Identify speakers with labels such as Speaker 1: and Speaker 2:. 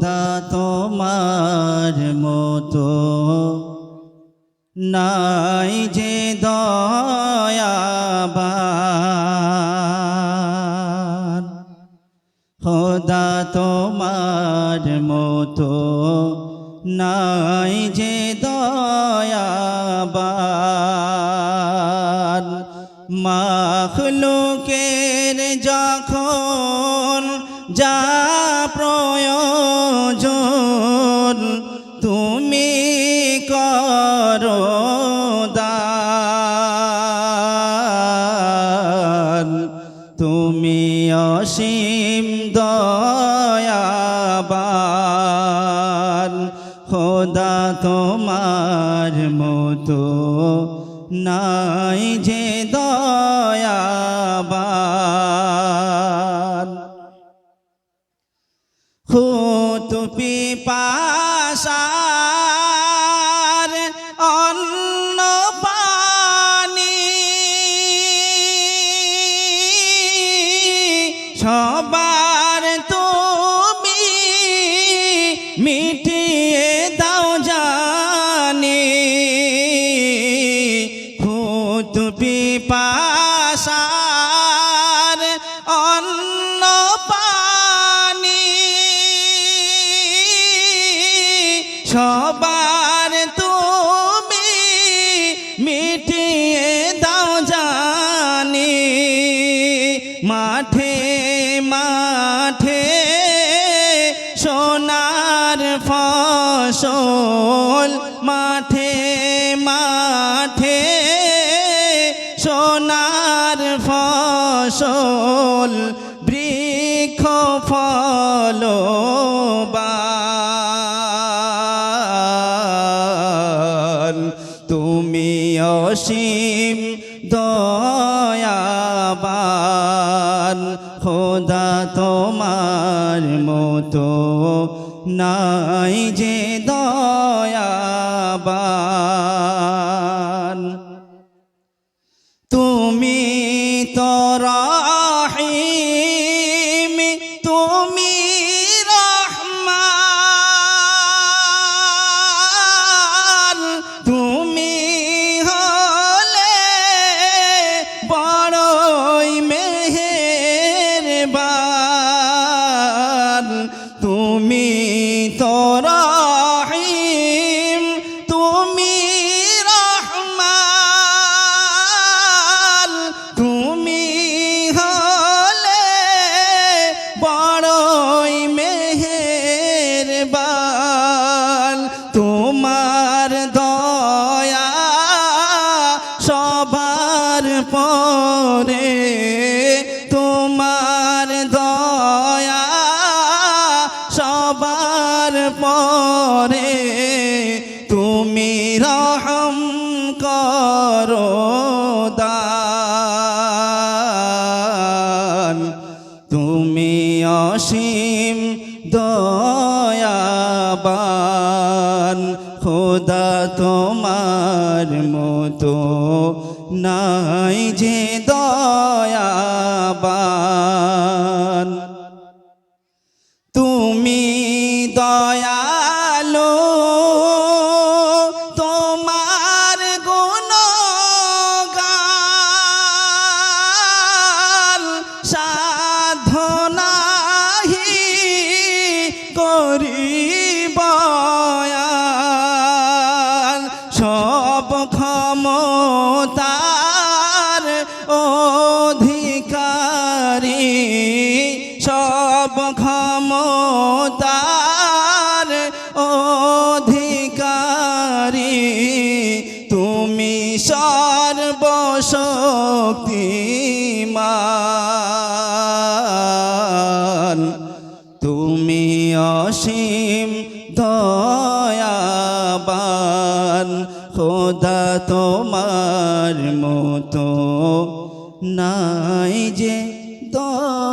Speaker 1: খোদা তোমার মতো। নাই যে দয়াবান, খোদা তোমার মতো। নাই যে দয়াবান, মাখলুকের যখন যা প্রয়োজন খোদা তোমার মতো নাই যে দয়াবান। খুত পিপাসার অন্ন পানি সবার সবার তুমি মিটিয়ে দাও জানি। মাঠে মাঠে সোনার ফসল। মাঠে মাঠে সোনার ফসল, বৃক্ষ ফলবান তুমি অসীম দয়াবান খোদা তোমার মতো নাই যে দয়াবান। তুমি পরে তোমার দয়া সবার পরে তুমি রহম করো দান। তুমি অসীম দয়াবান তোমার মতো নাই যে দয়াবান। তুমি দয়ালো অধিকারী সব ক্ষমতার অধিকারী। তুমি সর্বশক্তিমান। তুমি অসীম দয়াবান। খোদা তোমার মতো নাই যে দল